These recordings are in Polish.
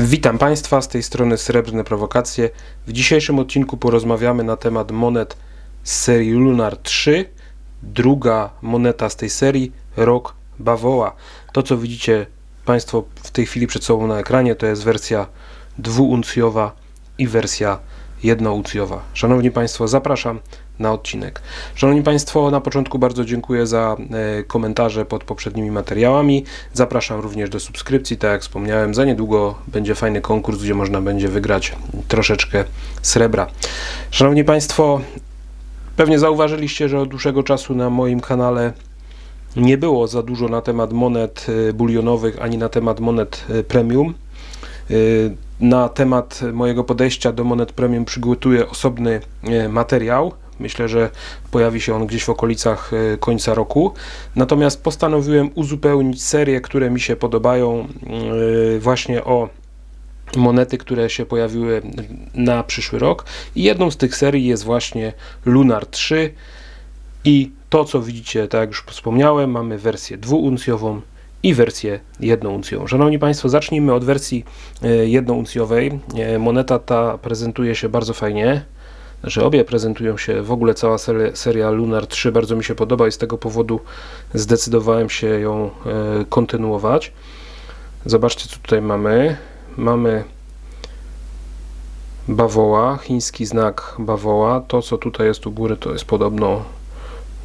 Witam Państwa, z tej strony Srebrne Prowokacje. W dzisiejszym odcinku porozmawiamy na temat monet z serii Lunar 3. Druga moneta z tej serii, rok Bawoła. To co widzicie Państwo w tej chwili przed sobą na ekranie to jest wersja dwuuncjowa i wersja jednouncjowa. Szanowni Państwo, zapraszam na odcinek. Szanowni Państwo, na początku bardzo dziękuję za e, komentarze pod poprzednimi materiałami. Zapraszam również do subskrypcji, tak jak wspomniałem, za niedługo będzie fajny konkurs, gdzie można będzie wygrać troszeczkę srebra. Szanowni Państwo, pewnie zauważyliście, że od dłuższego czasu na moim kanale nie było za dużo na temat monet e, bulionowych ani na temat monet e, premium. Na temat mojego podejścia do monet premium przygotuję osobny materiał. Myślę, że pojawi się on gdzieś w okolicach e, końca roku. Natomiast postanowiłem uzupełnić serię, które mi się podobają, e, właśnie o monety, które się pojawiły na przyszły rok. I jedną z tych serii jest właśnie Lunar 3. I to, co widzicie, tak jak już wspomniałem, mamy wersję dwuuncjową i wersję jednouncjową. Szanowni Państwo, zacznijmy od wersji e, jednouncjowej. Moneta ta prezentuje się bardzo fajnie. Znaczy obie prezentują się, w ogóle cała seria, seria Lunar 3 bardzo mi się podoba i z tego powodu zdecydowałem się ją e, kontynuować. Zobaczcie, co tutaj mamy. Mamy bawoła, chiński znak bawoła. To, co tutaj jest u góry, to jest podobno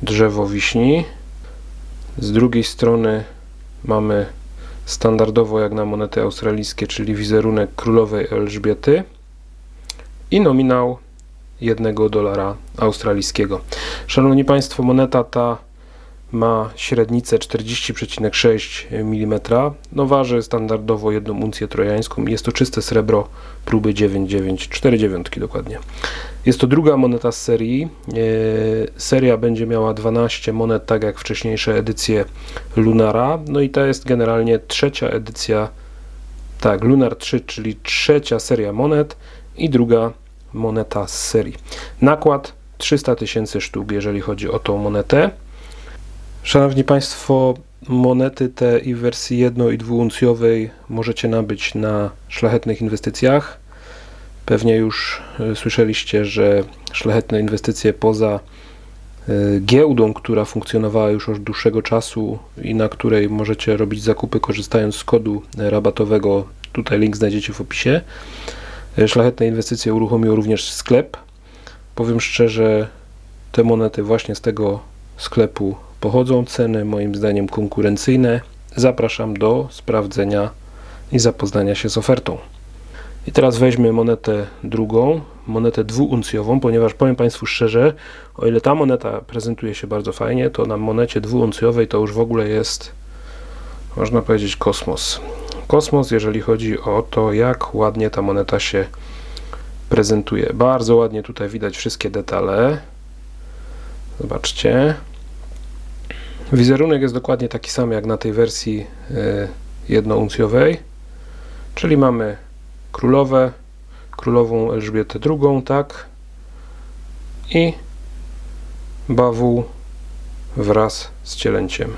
drzewo wiśni. Z drugiej strony mamy standardowo jak na monety australijskie, czyli wizerunek królowej Elżbiety i nominał 1 dolara australijskiego. Szanowni Państwo, moneta ta ma średnicę 40,6 mm. No waży standardowo jedną uncję trojańską. Jest to czyste srebro próby 9949 dokładnie. Jest to druga moneta z serii. E, Seria będzie miała 12 monet, tak jak wcześniejsze edycje Lunara. No i to jest generalnie trzecia edycja, tak, Lunar 3, czyli trzecia seria monet i druga moneta z serii. Nakład 300 tysięcy sztuk, jeżeli chodzi o tą monetę. Szanowni Państwo, monety te i w wersji jedno- i dwuuncjowej możecie nabyć na szlachetnych inwestycjach. Pewnie już y, słyszeliście, że szlachetne inwestycje poza y, giełdą, która funkcjonowała już od dłuższego czasu i na której możecie robić zakupy korzystając z kodu rabatowego, tutaj link znajdziecie w opisie. Szlachetne inwestycje uruchomiło również sklep. Powiem szczerze, te monety właśnie z tego sklepu pochodzą. Ceny moim zdaniem konkurencyjne. Zapraszam do sprawdzenia i zapoznania się z ofertą. I teraz weźmy monetę drugą, monetę dwuuncjową, ponieważ powiem Państwu szczerze, o ile ta moneta prezentuje się bardzo fajnie, to na monecie dwuuncjowej to już w ogóle jest, można powiedzieć, kosmos. Kosmos, jeżeli chodzi o to, jak ładnie ta moneta się prezentuje. Bardzo ładnie tutaj widać wszystkie detale. Zobaczcie. Wizerunek jest dokładnie taki sam jak na tej wersji y, jednouncjowej, czyli mamy królowę, królową Elżbietę II, tak, i bawół wraz z cielęciem.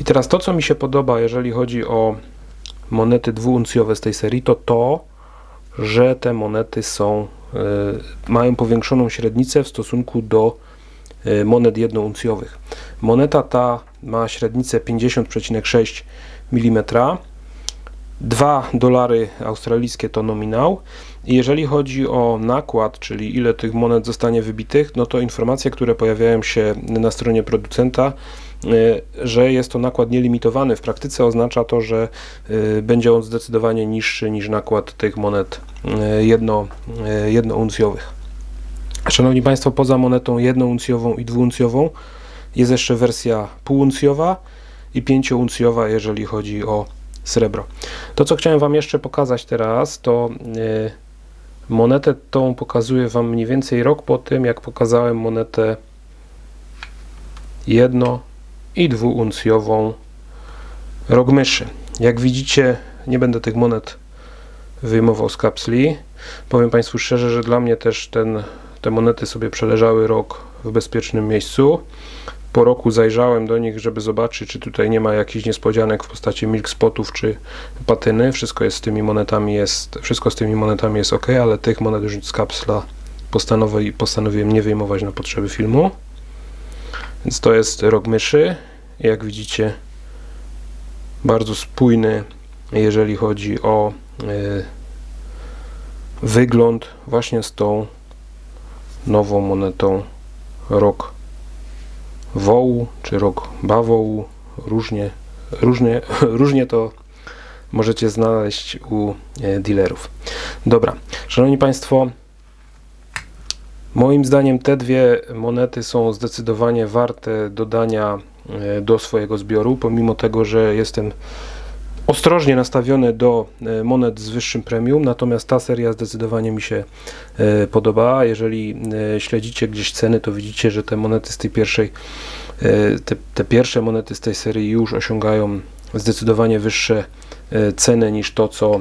I teraz to, co mi się podoba, jeżeli chodzi o monety dwuuncjowe z tej serii, to to, że te monety są, y, mają powiększoną średnicę w stosunku do y, monet jednouncjowych. Moneta ta ma średnicę 50,6 mm. 2 dolary australijskie to nominał. I jeżeli chodzi o nakład, czyli ile tych monet zostanie wybitych, no to informacje, które pojawiają się na stronie producenta, że jest to nakład nielimitowany. W praktyce oznacza to, że y, będzie on zdecydowanie niższy niż nakład tych monet y, jedno, jednouncjowych. Szanowni Państwo, poza monetą jednouncjową i dwuuncjową jest jeszcze wersja półuncjowa i pięciouncjowa, jeżeli chodzi o srebro. To, co chciałem Wam jeszcze pokazać teraz, to monetę tą pokazuję Wam mniej więcej rok po tym, jak pokazałem monetę jedno- i dwuuncjową rok myszy. Jak widzicie, nie będę tych monet wyjmował z kapsli. Powiem Państwu szczerze, że dla mnie też ten, te monety sobie przeleżały rok w bezpiecznym miejscu. po roku zajrzałem do nich, żeby zobaczyć, czy tutaj nie ma jakichś niespodzianek w postaci milk spotów czy patyny. Wszystko jest z tymi monetami jest, wszystko z tymi monetami jest ok, ale tych monet już z kapsla postanowi, postanowiłem nie wyjmować na potrzeby filmu. Więc to jest rok myszy. Jak widzicie, bardzo spójny, jeżeli chodzi o e, wygląd właśnie z tą nową monetą rok wołu czy rok bawołu. Różnie, różnie, różnie to możecie znaleźć u e, dealerów. Dobra, szanowni Państwo, moim zdaniem te dwie monety są zdecydowanie warte dodania e, do swojego zbioru, pomimo tego, że jestem ostrożnie nastawiony do e, monet z wyższym premium, natomiast ta seria zdecydowanie mi się e, podoba. Jeżeli śledzicie gdzieś ceny, to widzicie, że te monety z tej pierwszej, te, te pierwsze monety z tej serii już osiągają zdecydowanie wyższe ceny niż to, co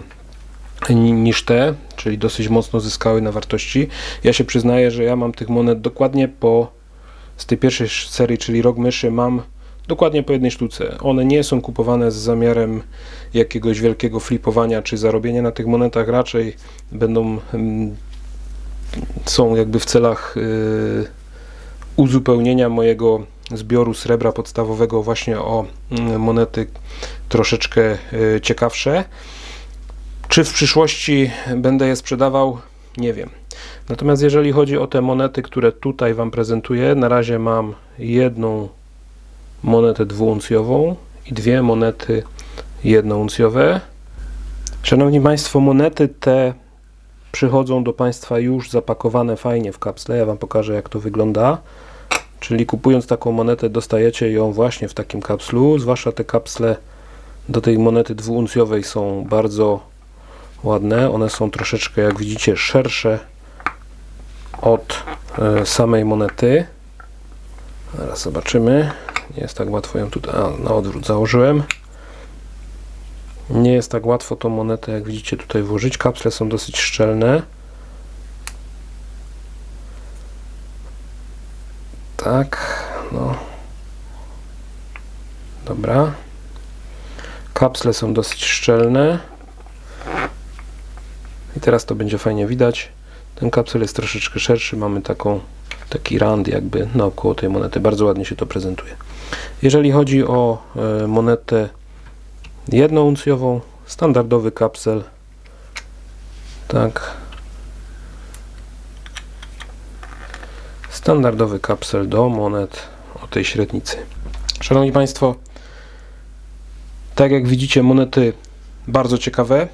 niż te, czyli dosyć mocno zyskały na wartości. Ja się przyznaję, że ja mam tych monet dokładnie po z tej pierwszej serii, czyli rok myszy, mam Dokładnie po jednej sztuce. One nie są kupowane z zamiarem jakiegoś wielkiego flipowania czy zarobienia na tych monetach, raczej będą mm, są jakby w celach y, uzupełnienia mojego zbioru srebra podstawowego właśnie o mm, monety troszeczkę y, ciekawsze. Czy w przyszłości będę je sprzedawał? Nie wiem. Natomiast jeżeli chodzi o te monety, które tutaj Wam prezentuję, na razie mam jedną monetę dwuuncjową i dwie monety jednouncjowe. Szanowni Państwo, monety te przychodzą do Państwa już zapakowane fajnie w kapsle. Ja Wam pokażę, jak to wygląda. Czyli kupując taką monetę, dostajecie ją właśnie w takim kapslu. Zwłaszcza te kapsle do tej monety dwuuncjowej są bardzo ładne. One są troszeczkę, jak widzicie, szersze od e, samej monety. Teraz zobaczymy. Nie jest tak łatwo ją tutaj, a, na odwrót założyłem. Nie jest tak łatwo tą monetę, jak widzicie, tutaj włożyć. Kapsle są dosyć szczelne. Tak, no. Dobra. Kapsle są dosyć szczelne. Teraz to będzie fajnie widać. Ten kapsel jest troszeczkę szerszy. Mamy taką taki rand jakby naokoło tej monety. Bardzo ładnie się to prezentuje. Jeżeli chodzi o e, monetę jednouncjową, standardowy kapsel, tak, standardowy kapsel do monet o tej średnicy. Szanowni Państwo, tak jak widzicie, monety bardzo ciekawe.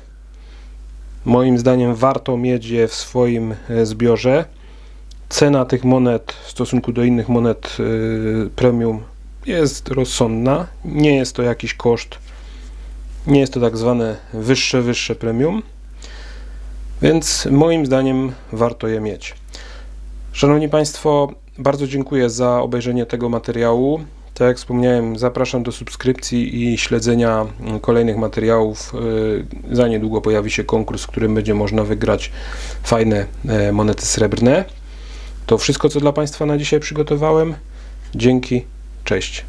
Moim zdaniem warto mieć je w swoim e, zbiorze. Cena tych monet w stosunku do innych monet y, premium jest rozsądna. Nie jest to jakiś koszt, nie jest to tak zwane wyższe, wyższe premium, więc moim zdaniem warto je mieć. Szanowni Państwo, bardzo dziękuję za obejrzenie tego materiału. Tak jak wspomniałem, zapraszam do subskrypcji i śledzenia kolejnych materiałów. Y, za niedługo pojawi się konkurs, w którym będzie można wygrać fajne e, monety srebrne. To wszystko, co dla Państwa na dzisiaj przygotowałem. Dzięki, cześć.